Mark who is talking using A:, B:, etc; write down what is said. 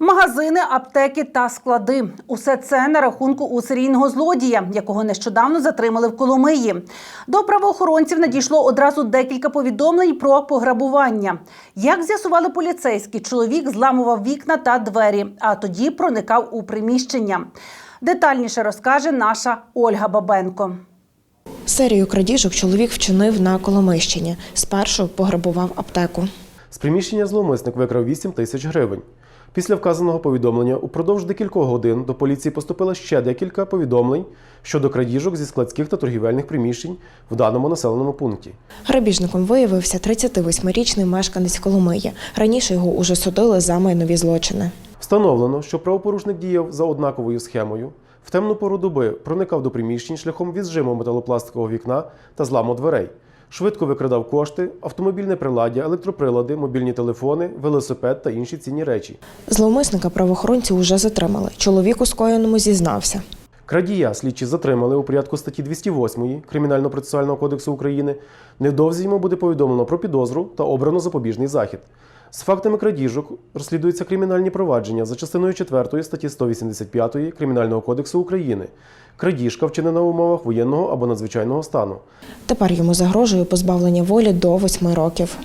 A: Магазини, аптеки та склади усе це на рахунку у серійного злодія, якого нещодавно затримали в Коломиї. До правоохоронців надійшло одразу декілька повідомлень про пограбування. Як з'ясували поліцейські, чоловік зламував вікна та двері, а тоді проникав у приміщення. Детальніше розкаже наша Ольга Бабенко.
B: Серію крадіжок чоловік вчинив на Коломийщині. Спершу пограбував аптеку.
C: З приміщення зловмисник викрав 8 тисяч гривень. Після вказаного повідомлення упродовж декількох годин до поліції поступило ще декілька повідомлень щодо крадіжок зі складських та торгівельних приміщень в даному населеному пункті.
B: Грабіжником виявився 38-річний мешканець Коломиї. Раніше його уже судили за майнові злочини.
C: Встановлено, що правопорушник діяв за однаковою схемою. В темну пору доби проникав до приміщень шляхом віджиму металопластикового вікна та зламу дверей. Швидко викрадав кошти, автомобільне приладдя, електроприлади, мобільні телефони, велосипед та інші цінні речі.
B: Зловмисника правоохоронці уже затримали. Чоловік у скоєному зізнався.
C: Крадія слідчі затримали у порядку статті 208 Кримінально-процесуального кодексу України. Невдовзі йому буде повідомлено про підозру та обрано запобіжний захід. З фактами крадіжок розслідуються кримінальні провадження за частиною 4 статті 185 Кримінального кодексу України. Крадіжка вчинена в умовах воєнного або надзвичайного стану.
B: Тепер йому загрожує позбавлення волі до 8 років.